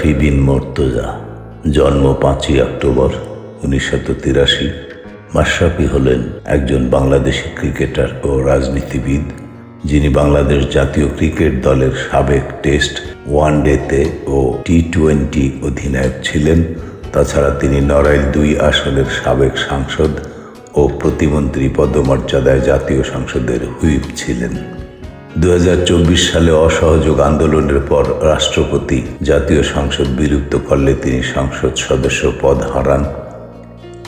মাশরাফি বিন মর্তজা, জন্ম পাঁচই অক্টোবর উনিশশো তিরাশি। মাশরাফি হলেন একজন বাংলাদেশি ক্রিকেটার ও রাজনীতিবিদ, যিনি বাংলাদেশ জাতীয় ক্রিকেট দলের সাবেক টেস্ট ওয়ান ওয়ানডেতে ও টি টোয়েন্টি অধিনায়ক ছিলেন। তাছাড়া তিনি নড়াইল দুই আসনের সাবেক সাংসদ ও প্রতিমন্ত্রী পদমর্যাদায় জাতীয় সংসদের হুইপ ছিলেন। দু হাজার চব্বিশ সালে অসহযোগ আন্দোলনের পর রাষ্ট্রপতি জাতীয় সংসদ বিলুপ্ত করলে তিনি সংসদ সদস্য পদ হারান।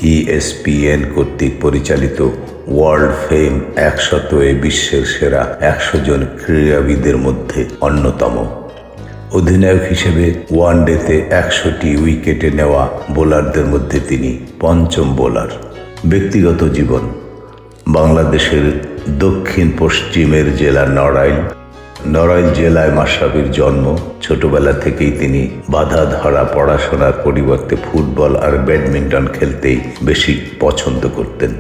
ইএসপিএন কর্তৃক পরিচালিত ওয়ার্ল্ড ফেম একশত এ বিশ্বের সেরা একশো জন ক্রীড়াবিদের মধ্যে অন্যতম। অধিনায়ক হিসেবে ওয়ানডেতে একশোটি উইকেটে নেওয়া বোলারদের মধ্যে তিনি পঞ্চম বোলার। ব্যক্তিগত জীবন, বাংলাদেশের দক্ষিণ পশ্চিমের জেলা নড়াইল। নড়াইল জেলায় মাশরাফির জন্ম। ছোটবেলা থেকেই তিনি বাধা ধরা পড়াশোনার পরিবর্তে ফুটবল আর ব্যাডমিন্টন খেলতেই বেশি পছন্দ করতেন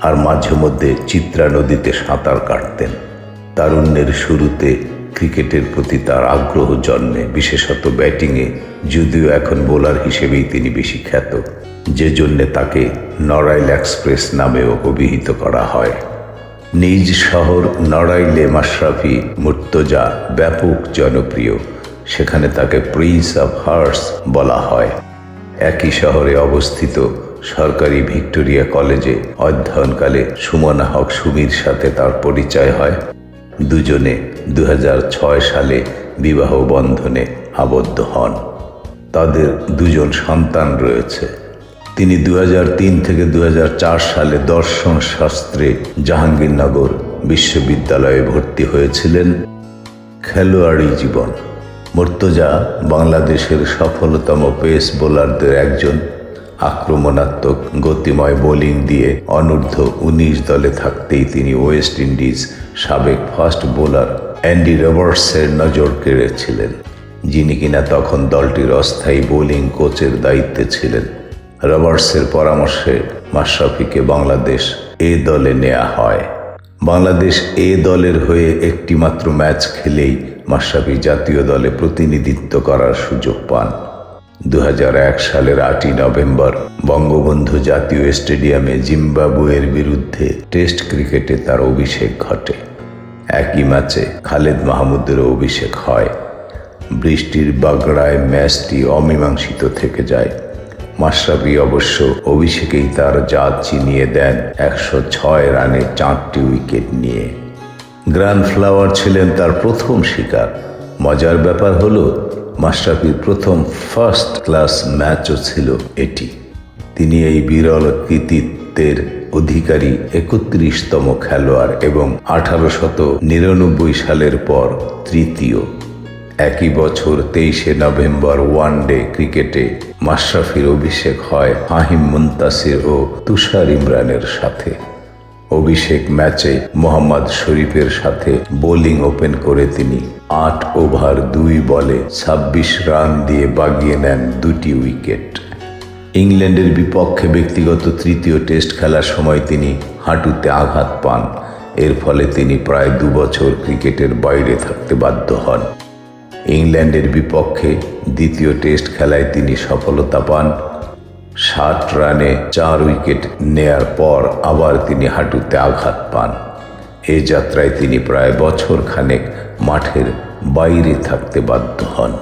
আর মাঝে মধ্যে চিত্রা নদীতে সাঁতার কাটতেন। তারুণ্যের শুরুতে ক্রিকেটের প্রতি তার আগ্রহ জন্মে। বিশেষত ব্যাটিংয়ে যদিও এখন বোলার হিসেবেই তিনি বেশি খ্যাত। যে জন্যে তাকে নড়াইল এক্সপ্রেস নামেও অভিহিত করা হয়। নিজ শহর নড়াইলে মাশরাফি মুর্তজা ব্যাপক জনপ্রিয়। সেখানে তাকে প্রিন্স অফ হার্স বলা হয়। একই শহরে অবস্থিত সরকারি ভিক্টোরিয়া কলেজে অধ্যয়নকালে সুমনা হক সুমির সাথে তার পরিচয় হয়। দুজনে দু হাজার ছয় সালে বিবাহ বন্ধনে আবদ্ধ হন। তাদের দুজন সন্তান রয়েছে। তিনি দু হাজার তিন থেকে দু হাজার চার সালে দর্শন শাস্ত্রে জাহাঙ্গীরনগর বিশ্ববিদ্যালয়ে ভর্তি হয়েছিলেন। খেলোয়াড়ি জীবন। মর্তজা বাংলাদেশের সফলতম পেস বোলারদের একজন আক্রমণাত্মক, গতিময় বোলিং দিয়ে অনূর্ধ্ব উনিশ দলে থাকতেই তিনি ওয়েস্ট ইন্ডিজ সাবেক ফাস্ট বোলার অ্যান্ডি রবার্টসের নজর কেড়েছিলেন, যিনি কিনা তখন দলটির অস্থায়ী বোলিং কোচের দায়িত্বে ছিলেন। রবার্টসের পরামর্শে মাশরাফিকে বাংলাদেশ এ দলে নেওয়া হয়। বাংলাদেশ এ দলের হয়ে একটিমাত্র ম্যাচ খেলেই মাশরাফি জাতীয় দলে প্রতিনিধিত্ব করার সুযোগ পান। দু হাজার এক সালের আটই নভেম্বর বঙ্গবন্ধু জাতীয় স্টেডিয়ামে জিম্বাবুয়ের বিরুদ্ধে টেস্ট ক্রিকেটে তার অভিষেক ঘটে। একই ম্যাচে খালেদ মাহমুদেরও অভিষেক হয়। বৃষ্টির বাগড়ায় ম্যাচটি অমীমাংসিত থেকে যায়। মাশরাফি অবশ্য অভিষেকেই তার জাত চিনিয়ে দেন একশো ছয় রানে চারটি উইকেট নিয়ে। গ্র্যান্ড ফ্লাওয়ার ছিলেন তার প্রথম শিকার। মজার ব্যাপার হলো, মাশরাফির প্রথম ফার্স্ট ক্লাস ম্যাচও ছিল এটি। তিনি এই বিরল কৃতিত্বের অধিকারী একত্রিশতম খেলোয়াড় এবং আঠারোশত নিরানব্বই সালের পর তৃতীয়। একই বছর তেইশে নভেম্বর ওয়ানডে ক্রিকেটে মাশরাফির অভিষেক হয় ফাহিম মুন্তাসির ও তুষার ইমরানের সাথে। অভিষেক ম্যাচে মোহাম্মদ শরীফের সাথে বোলিং ওপেন করে তিনি আট ওভার, দুই বলে ছাব্বিশ রান দিয়ে বাগিয়ে নেন দুটি উইকেট। ইংল্যান্ডের বিপক্ষে ব্যক্তিগত তৃতীয় টেস্ট খেলার সময় তিনি হাঁটুতে আঘাত পান। এর ফলে তিনি প্রায় দু বছর ক্রিকেটের বাইরে থাকতে বাধ্য হন। ইংল্যান্ডের বিপক্ষে দ্বিতীয় টেস্ট খেলায় তিনি সফলতা পান। ষাট রানে চার উইকেট নেয়ার পর আবার তিনি হাঁটুতে আঘাত পান। এ যাত্রায় তিনি প্রায় বছর খানেক মাঠের বাইরে থাকতে বাধ্য হন।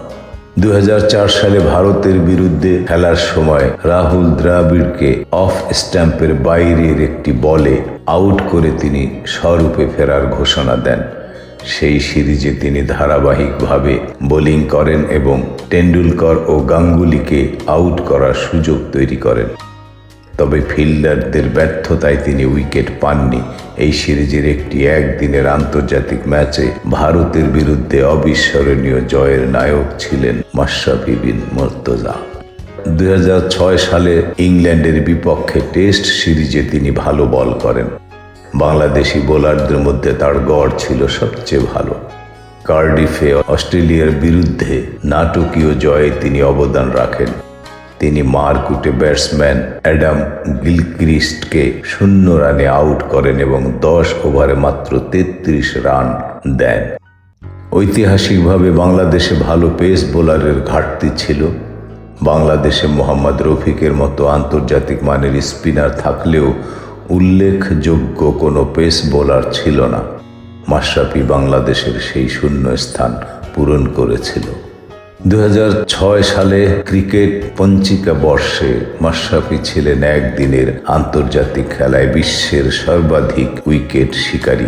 দু হাজার চার সালে ভারতের বিরুদ্ধে খেলার সময় রাহুল দ্রাবিড়কে অফ স্ট্যাম্পের বাইরের একটি বলে আউট করে তিনি স্বরূপে ফেরার ঘোষণা দেন। সেই সিরিজে তিনি ধারাবাহিকভাবে বোলিং করেন এবং টেন্ডুলকর ও গাঙ্গুলিকে আউট করার সুযোগ তৈরি করেন। তবে ফিল্ডারদের ব্যর্থতায় তিনি উইকেট পাননি। এই সিরিজের একটি একদিনের আন্তর্জাতিক ম্যাচে ভারতের বিরুদ্ধে অবিস্মরণীয় জয়ের নায়ক ছিলেন মাশরাফি বিন মর্তজা। দু হাজার ছয় সালে ইংল্যান্ডের বিপক্ষে টেস্ট সিরিজে তিনি ভালো বল করেন। বাংলাদেশি বোলারদের মধ্যে তার গড় ছিল সবচেয়ে ভালো। কার্ডিফে অস্ট্রেলিয়ার বিরুদ্ধে নাটকীয় জয়ে তিনি অবদান রাখেন। তিনি মারকুটে ব্যাটসম্যান অ্যাডাম গিলক্রিস্টকে শূন্য রানে আউট করেন এবং দশ ওভারে মাত্র তেত্রিশ রান দেন। ঐতিহাসিকভাবে বাংলাদেশে ভালো পেস বোলারের ঘাটতি ছিল। বাংলাদেশে মোহাম্মদ রফিকের মতো আন্তর্জাতিক মানের স্পিনার থাকলেও উল্লেখযোগ্য কোনো পেস বোলার ছিল না। মাশরাফি বাংলাদেশের সেই শূন্য স্থান পূরণ করেছিল। দু হাজার ছয় সালে ক্রিকেট পঞ্চিকা বর্ষে মাশরাফি ছিলেন একদিনের আন্তর্জাতিক খেলায় বিশ্বের সর্বাধিক উইকেট শিকারী।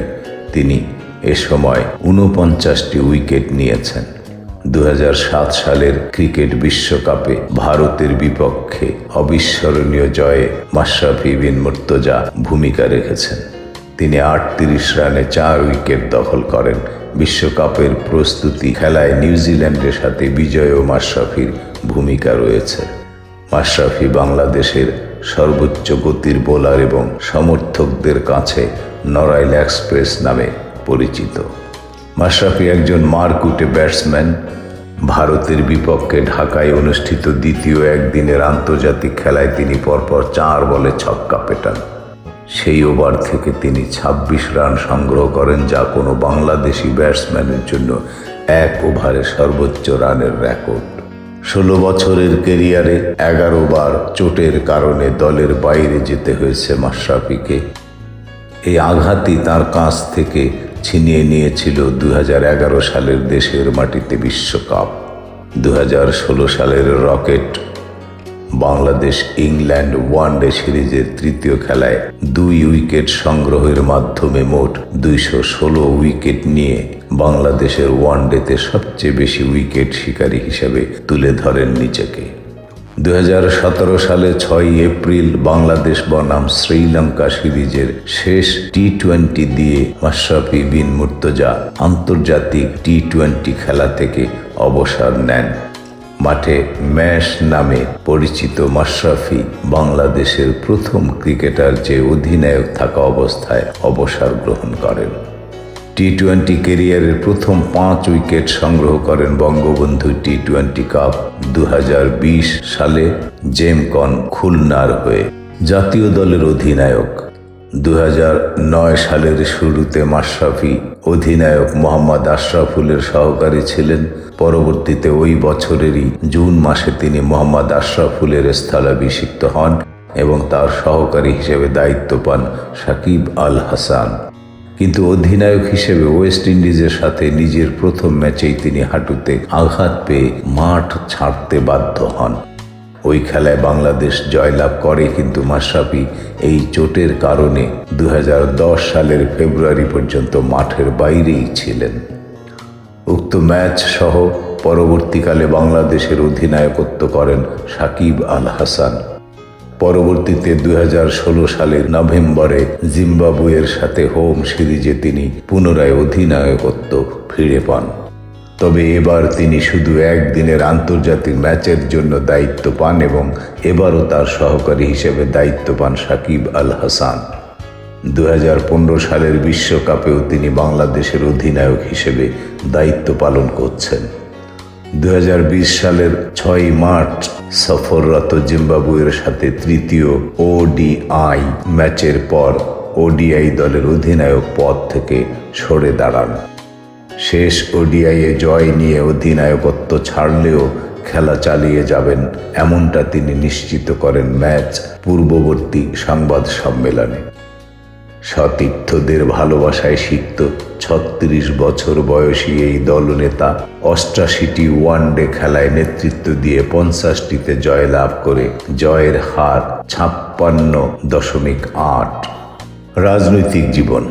তিনি এ সময় উনপঞ্চাশটি উইকেট নিয়েছেন। দু হাজার সাত সালের ক্রিকেট বিশ্বকাপে ভারতের বিপক্ষে অবিস্মরণীয় জয়ে মাশরাফি বিন মুর্তজা ভূমিকা রেখেছেন। তিনি আটত্রিশ রানে চার উইকেট দখল করেন। বিশ্বকাপের প্রস্তুতি খেলায় নিউজিল্যান্ডের সাথে বিজয় ও মাশরাফির ভূমিকা রয়েছে। মাশরাফি বাংলাদেশের সর্বোচ্চ গতির বোলার এবং সমর্থকদের কাছে নরাইল এক্সপ্রেস নামে পরিচিত। মাশরাফি একজন মারকুটে ব্যাটসম্যান, ভারতের বিপক্ষে ঢাকায় অনুষ্ঠিত দ্বিতীয় একদিনের আন্তর্জাতিক খেলায় তিনি পরপর চার বলে ছক্কা পেটান। সেই ওভার থেকে তিনি ২৬ রান সংগ্রহ করেন যা কোনো বাংলাদেশি ব্যাটসম্যানের জন্য এক ওভারে সর্বোচ্চ রানের রেকর্ড। ষোলো বছরের কেরিয়ারে এগারো বার চোটের কারণে দলের বাইরে যেতে হয়েছে মাশরাফিকে। এই আঘাতই তার কাছ থেকে ছিনিয়ে নিয়েছিল দু হাজার এগারো সালের দেশের মাটিতে বিশ্বকাপ দু হাজার ষোলো সালের রকেট, বাংলাদেশ ইংল্যান্ড ওয়ানডে সিরিজের তৃতীয় খেলায় দুই উইকেট সংগ্রহের মাধ্যমে মোট দুইশো ষোলো উইকেট নিয়ে বাংলাদেশের ওয়ানডেতে সবচেয়ে বেশি উইকেট শিকারী হিসেবে তুলে ধরেন নিজেকে। দু হাজার সতেরো সালে ছয় এপ্রিল বাংলাদেশ বনাম শ্রীলঙ্কা সিরিজের শেষ টি টোয়েন্টি দিয়ে মাশরাফি বিন মুর্তজা আন্তর্জাতিক টি টোয়েন্টি খেলা থেকে অবসর নেন। মাঠে ম্যাশ নামে পরিচিত মাশরাফি বাংলাদেশের প্রথম ক্রিকেটার যে অধিনায়ক থাকা অবস্থায় অবসর গ্রহণ করেন। টি টোয়েন্টি কেরিয়ারের প্রথম পাঁচ উইকেট সংগ্রহ করেন বঙ্গবন্ধু টি টোয়েন্টি কাপ দু হাজার বিশ সালে জেমকন খুলনার হয়ে জাতীয় দলের অধিনায়ক। দু হাজার নয় সালের শুরুতে মাশরাফি অধিনায়ক মোহাম্মদ আশরাফুলের সহকারী ছিলেন। পরবর্তীতে ওই বছরেরই জুন মাসে তিনি মোহাম্মদ আশরাফুলের স্থলাভিষিক্ত হন এবং তার সহকারী হিসেবে দায়িত্ব পান সাকিব আল হাসান। কিন্তু অধিনায়ক হিসেবে ওয়েস্ট ইন্ডিজের সাথে নিজের প্রথম ম্যাচেই তিনি হাঁটুতে আঘাত পেয়ে মাঠ ছাড়তে বাধ্য হন। ওই খেলায় বাংলাদেশ জয়লাভ করে কিন্তু মাশরাফি এই চোটের কারণে দু হাজার দশ সালের ফেব্রুয়ারি পর্যন্ত মাঠের বাইরেই ছিলেন। উক্ত ম্যাচ সহ পরবর্তীকালে বাংলাদেশের অধিনায়কত্ব করেন সাকিব আল হাসান। পরবর্তীতে দু হাজার ষোলো সালের নভেম্বরে জিম্বাবুয়ের সাথে হোম সিরিজে তিনি পুনরায় অধিনায়কত্ব ফিরে পান। তবে এবার তিনি শুধু একদিনের আন্তর্জাতিক ম্যাচের জন্য দায়িত্ব পান এবং এবারও তার সহকারী হিসেবে দায়িত্ব পান সাকিব আল হাসান। দু হাজার পনেরো সালের বিশ্বকাপেও তিনি বাংলাদেশের অধিনায়ক হিসেবে দায়িত্ব পালন করছেন। দু হাজার বিশ সালের ছয় মার্চ সফররত জিম্বাবুয়ের সাথে তৃতীয় ওডিআই ম্যাচের পর ওডিআই দলের অধিনায়ক পদ থেকে সরে দাঁড়ান। শেষ ওডিআইয়ে জয় নিয়ে অধিনায়কত্ব ছাড়লেও খেলা চালিয়ে যাবেন এমনটা তিনি নিশ্চিত করেন ম্যাচ পূর্ববর্তী সংবাদ সম্মেলনে। সতীর্থদের ভালোবাসায় সিক্ত ছত্রিশ বছর বয়সী এই দলনেতা অষ্টাশিটি ওয়ানডে খেলায় নেতৃত্ব দিয়ে পঞ্চাশটিতে জয়লাভ করে জয়ের হার ছাপ্পান্ন দশমিক আট। রাজনৈতিক জীবন।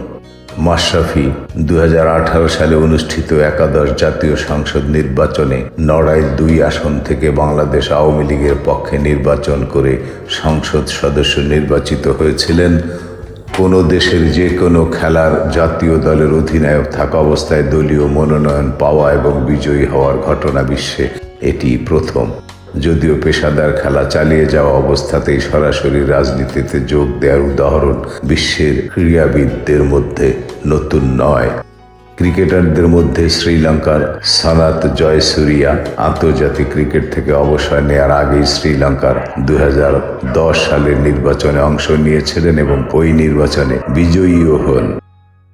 মাশরাফি দু হাজার আঠারো সালে অনুষ্ঠিত একাদশ জাতীয় সংসদ নির্বাচনে নড়াইল দুই আসন থেকে বাংলাদেশ আওয়ামী লীগের পক্ষে নির্বাচন করে সংসদ সদস্য নির্বাচিত হয়েছিলেন কোনো দেশের যে কোনো খেলার জাতীয় দলের অধিনায়ক থাকা অবস্থায় দলীয় মনোনয়ন পাওয়া এবং বিজয়ী হওয়ার ঘটনা বিশ্বে এটি প্রথম। যদিও পেশাদার খেলা চালিয়ে যাওয়া অবস্থাতেই সরাসরি রাজনীতিতে যোগ দেওয়ার উদাহরণ বিশ্বের ক্রীড়াবিদদের মধ্যে নতুন নয়। ক্রিকেটারদের মধ্যে শ্রীলঙ্কার সনাত জয়সুরিয়া আন্তর্জাতিক ক্রিকেট থেকে অবসর নেওয়ার আগেই শ্রীলঙ্কার দুই হাজার দশ সালের নির্বাচনে অংশ নিয়েছিলেন এবং ওই নির্বাচনে বিজয়ীও হন।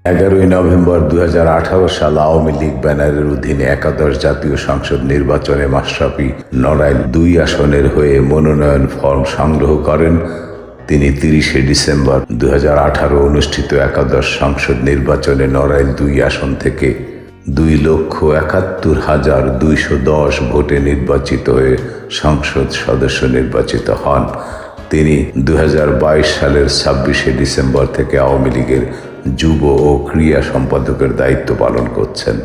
এগারোই নভেম্বর দু হাজার আঠারো সাল আওয়ামী লীগ ব্যানারের অধীনে একাদশ জাতীয় সংসদ নির্বাচনে মাশরাফি নড়াইল দুই আসনের হয়ে মনোনয়ন ফর্ম সংগ্রহ করেন। তিনি তিরিশে ডিসেম্বর দু হাজার আঠারো অনুষ্ঠিত একাদশ সংসদ নির্বাচনে নড়াইল দুই আসন থেকে দুই লক্ষ একাত্তর হাজার দুইশো দশ ভোটে নির্বাচিত হয়ে সংসদ সদস্য নির্বাচিত হন। তিনি দু হাজার বাইশ সালের ছাব্বিশে ডিসেম্বর থেকে আওয়ামী লীগের যুব ও ক্রীড়া সম্পাদকের দায়িত্ব পালন করছেন।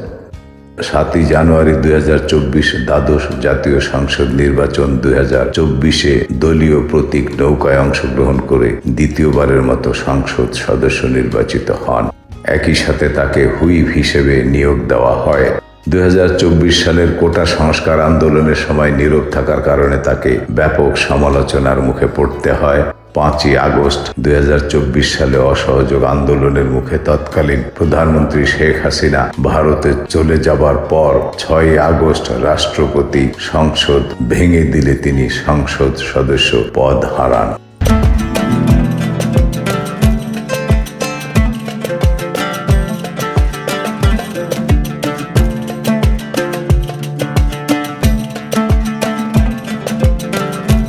সাতই জানুয়ারি দুই হাজার দ্বাদশ জাতীয় সংসদ নির্বাচন দুই হাজার চব্বিশে দলীয় প্রতীক নৌকায় অংশগ্রহণ করে দ্বিতীয়বারের মতো সংসদ সদস্য নির্বাচিত হন। একই সাথে তাকে হুইপ হিসেবে নিয়োগ দেওয়া হয়। দু হাজার চব্বিশ সালের কোটা সংস্কার আন্দোলনের সময় নীরব থাকার কারণে তাকে ব্যাপক সমালোচনার মুখে পড়তে হয়। পাঁচই আগস্ট দুই হাজার চব্বিশ সালে অসহযোগ আন্দোলনের মুখে তৎকালীন প্রধানমন্ত্রী শেখ হাসিনা ভারতে চলে যাবার পর ছয় আগস্ট রাষ্ট্রপতি সংসদ ভেঙে দিলে তিনি সংসদ সদস্য পদ হারান।